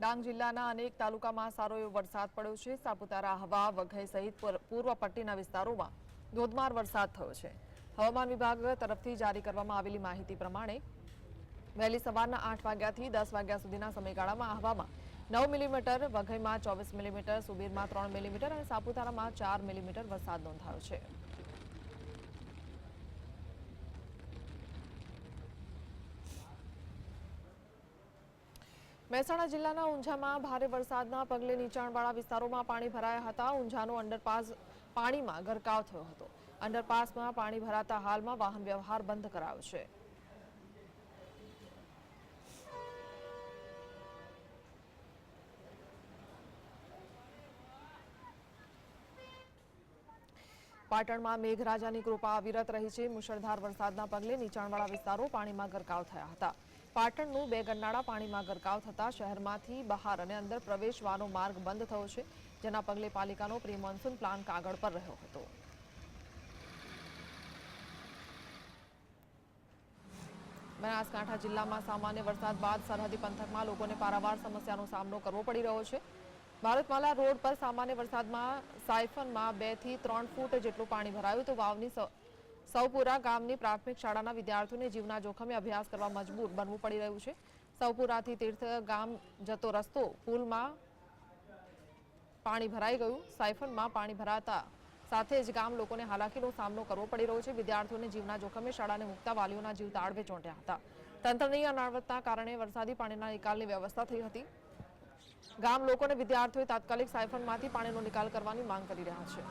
ડાંગ જિલ્લાના અનેક તાલુકામાં સારો એવો વરસાદ પડ્યો છે. સાપુતારા, હવા, વઘઈ સહિત પૂર- પૂર્વ પટ્ટીના વિસ્તારોમાં ધોધમાર વરસાદ થયો છે. હવામાન વિભાગ તરફથી જારી કરવામાં આવેલી માહિતી પ્રમાણે વહેલી સવારના આઠ વાગ્યાથી દસ વાગ્યા સુધીના સમયગાળામાં હવામાં નવ મિલીમીટર, વઘઈમાં ચોવીસ મિલીમીટર, સુબીરમાં ત્રણ મિલીમીટર અને સાપુતારામાં ચાર મિલીમીટર વરસાદ નોંધાયો છે. મહેસાણા જિલ્લાના ઊંઝામાં ભારે વરસાદના પગલે નીચાણવાળા વિસ્તારોમાં પાણી ભરાયા હતા. ઊંઝાનો અંડરપાસ પાણીમાં ગરકાવ થયો હતો. અંડરપાસમાં પાણી ભરાતા હાલમાં વાહન વ્યવહાર બંધ કરાયો છે. પાટણમાં મેઘરાજાની કૃપા અવિરત રહી છે. મુશળધાર વરસાદના પગલે નીચાણવાળા વિસ્તારો પાણીમાં ગરકાવ થયા હતા. પાટણનું બે ગરનાળા પાણીમાં ગરકાવ થતા શહેરમાંથી બહાર અને અંદર પ્રવેશવાનો માર્ગ બંધ થયો છે, જેના પગલે પાલિકાનો પ્રી મોન્સૂન પ્લાન કાગળ પર રહ્યો હતો. બનાસકાંઠા જિલ્લામાં સામાન્ય વરસાદ બાદ સરહદી પંથકમાં લોકોને પારાવાર સમસ્યાનો સામનો કરવો પડી રહ્યો છે. ભારતમાલા રોડ પર સામાન્ય વરસાદમાં સાયફનમાં બેથી ત્રણ ફૂટ જેટલું પાણી ભરાયું, તો વાવની સૌપુરા ગામની પ્રાથમિક શાળાના વિદ્યાર્થીઓને જીવના જોખમે અભ્યાસ કરવા મજબૂર બનવું પડી રહ્યું છે. સૌપુરાથી તીર્થ ગામ જતો રસ્તો પુલમાં પાણી ભરાઈ ગયું. સાયફનમાં પાણી ભરાતા સાથે જ ગામ લોકોને હાલાકીનો સામનો કરવો પડી રહ્યો છે. વિદ્યાર્થીઓને જીવના જોખમે શાળાને મુકતા વાલીઓના જીવ તાળવે ચોંટ્યા હતા. તંત્રની અનાવતના કારણે વરસાદી પાણીના નિકાલની વ્યવસ્થા થઈ હતી. ગામ લોકોને વિદ્યાર્થીઓએ તાત્કાલિક સાયફનમાંથી પાણીનો નિકાલ કરવાની માંગ કરી રહ્યા છે.